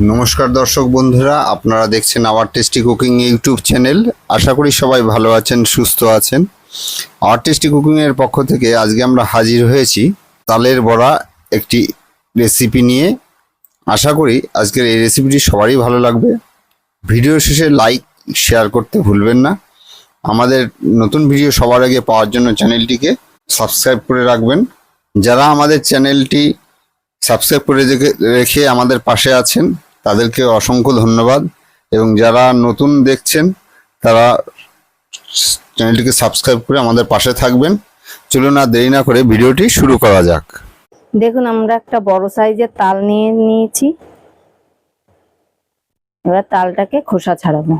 নমস্কার দর্শক বন্ধুরা, আপনারা দেখছেন our tasty cooking YouTube channel. আশা করি সবাই ভালো আছেন, সুস্থ আছেন। আওয়ার টেস্টি কুকিংয়ের পক্ষ থেকে আজকে আমরা হাজির হয়েছি তালের বড়া একটি রেসিপি নিয়ে। আশা করি আজকের এই রেসিপিটি সবারই ভালো লাগবে। ভিডিও শেষে লাইক শেয়ার করতে ভুলবেন না। আমাদের নতুন ভিডিও সবার আগে পাওয়ার জন্য চ্যানেলটিকে সাবস্ক্রাইব করে রাখবেন। যারা আমাদের চ্যানেলটি সাবস্ক্রাইব করে রেখে- আমাদের পাশে আছেন তাদেরকে অসংখ্য ধন্যবাদ। এবং যারা নতুন দেখছেন, তারা চ্যানেলটিকে সাবস্ক্রাইব করে আমাদের পাশে থাকবেন। চলুন আর দেরি না করে ভিডিওটি শুরু করা যাক। দেখুন, আমরা একটা বড় সাইজের তাল নিয়ে নিয়েছি। এবার তালটাকে খোসা ছাড়াবো।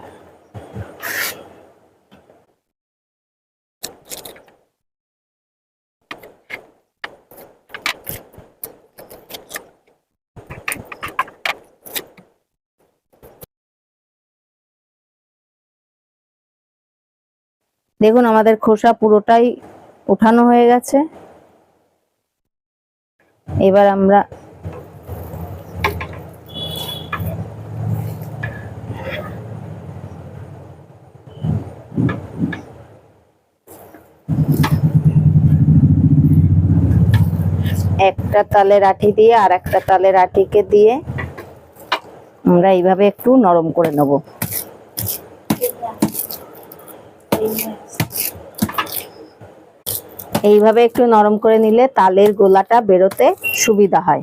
দেখুন, আমাদের খোসা পুরোটাই উঠানো হয়ে গেছে। এবার আমরা একটা তালের আঠি দিয়ে আর একটা তালের আঠিকে দিয়ে আমরা এইভাবে একটু নরম করে নেব। এইভাবে একটু নরম করে নিলে তালের গোলাটা বেরোতে সুবিধা হয়।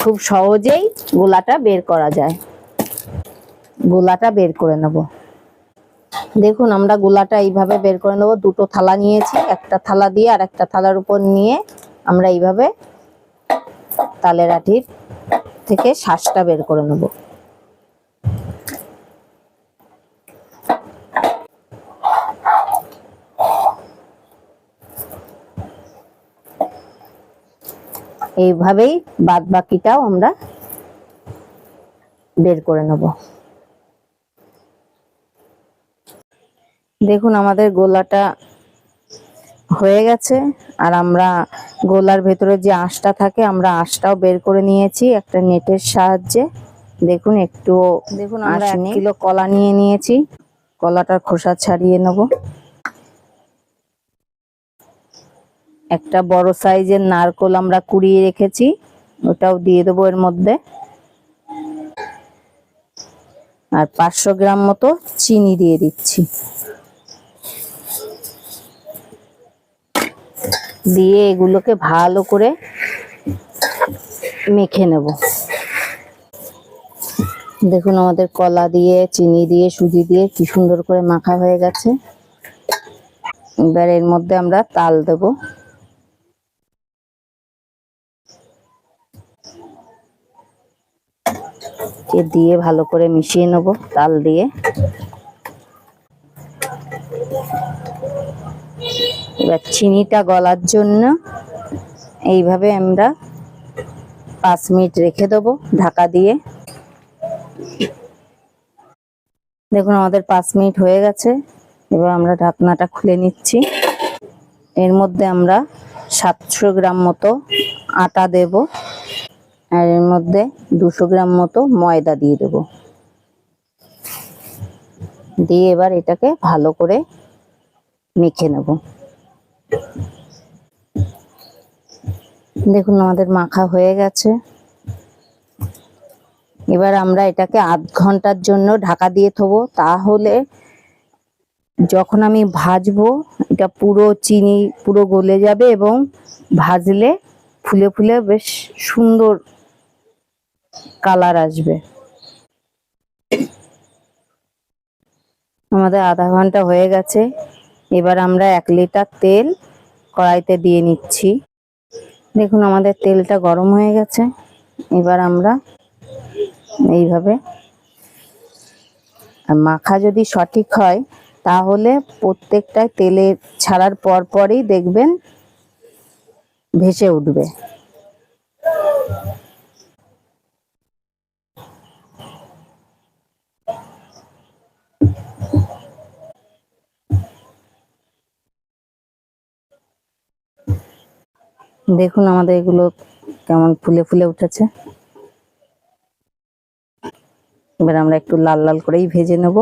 খুব সহজেই গোলাটা বের করা যায়। গোলাটা বের করে নেব। দেখুন, আমরা গোলাটা এইভাবে বের করে নেব। দুটো থালা নিয়েছি, একটা থালা দিয়ে আর একটা থালার উপর নিয়ে আমরা এইভাবে তালের আঠির থেকে শ্বাসটা বের করে নেব। এইভাবেই বাদ বাকিটাও আমরা বের করে নেব। দেখুন আমাদের গোলাটা হয়ে গেছে আর আমরা গোলার ভেতরে যে আঁশটা থাকে আমরা আঁশটাও বের করে নিয়েছি একটা নেটের সাহায্যে। দেখুন একটু দেখুন আমরা এক কিলো কলা নিয়ে নিয়েছি। কলাটার খোসা ছাড়িয়ে নেব। একটা বড় সাইজের নারকোল আমরা কুড়িয়ে রেখেছি, ওটাও দিয়ে দেবো এর মধ্যে। আর পাঁচশো গ্রাম মতো চিনি দিয়ে দিচ্ছি। দিয়ে এগুলোকে ভালো করে মেখে নেব। দেখুন আমাদের কলা দিয়ে, চিনি দিয়ে, সুজি দিয়ে কি সুন্দর করে মাখা হয়ে গেছে। এবার এর মধ্যে আমরা তাল দেবো। কে দিয়ে ভালো করে মিশিয়ে নেব, তাল দিয়ে। এবার চিনিটা গলার জন্য এইভাবে আমরা পাঁচ মিনিট রেখে দেবো ঢাকা দিয়ে। দেখুন, আমাদের পাঁচ মিনিট হয়ে গেছে। এবার আমরা ঢাকনাটা খুলে নিচ্ছি। এর মধ্যে আমরা সাতশো গ্রাম মতো আটা দেবো। এর মধ্যে দুশো গ্রাম মতো ময়দা দিয়ে দেবো। দিয়ে এবার এটাকে ভালো করে মেখে নেব। দেখুন, আমাদের মাখা হয়ে গেছে। এবার আমরা এটাকে আধ ঘণ্টার জন্য ঢাকা দিয়ে থবো। তাহলে যখন আমি ভাজবো, এটা পুরো চিনি, পুরো গলে যাবে এবং ভাজলে ফুলে ফুলে বেশ সুন্দর কালার আসবে। আমাদের আধা ঘণ্টা হয়ে গেছে। এবার আমরা এক লিটার তেল কড়াইতে দিয়ে নিচ্ছি। দেখুন আমাদের তেলটা গরম হয়ে গেছে। এবার আমরা এইভাবে আর মাখা যদি সঠিক হয়, তাহলে প্রত্যেকটাই তেলে ছাড়ার পর পরই দেখবেন ভেসে উঠবে। দেখুন আমাদের এগুলো কেমন ফুলে ফুলে উঠেছে। এবার আমরা একটু লাল লাল করেই ভেজে নেব।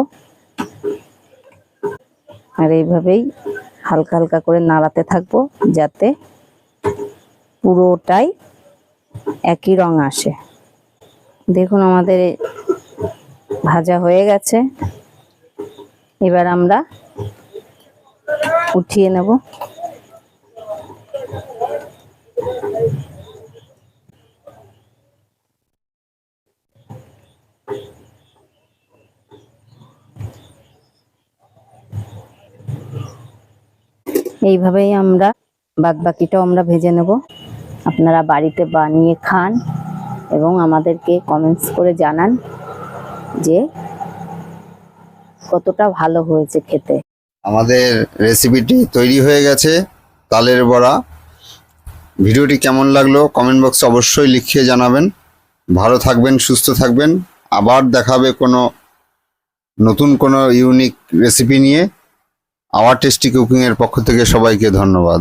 আর এইভাবেই হালকা হালকা করে নাড়াতে থাকব যাতে পুরোটাই একই রং আসে। দেখুন আমাদের ভাজা হয়ে গেছে। এবার আমরা উঠিয়ে নেব। এইভাবেই আমরা বাদ বাকিটাও আমরা ভেজে নেব। আপনারা বাড়িতে বানিয়ে খান এবং আমাদেরকে কমেন্টস করে জানান যে কতটা ভালো হয়েছে খেতে। আমাদের রেসিপিটি তৈরি হয়ে গেছে তালের বড়া। ভিডিওটি কেমন লাগল কমেন্ট বক্সে অবশ্যই লিখিয়ে জানাবেন। ভালো থাকবেন, সুস্থ থাকবেন। আবার দেখাবে কোনো নতুন কোনো ইউনিক রেসিপি নিয়ে। আওয়ার টেস্টি কুকিংয়ের পক্ষ থেকে সবাইকে ধন্যবাদ।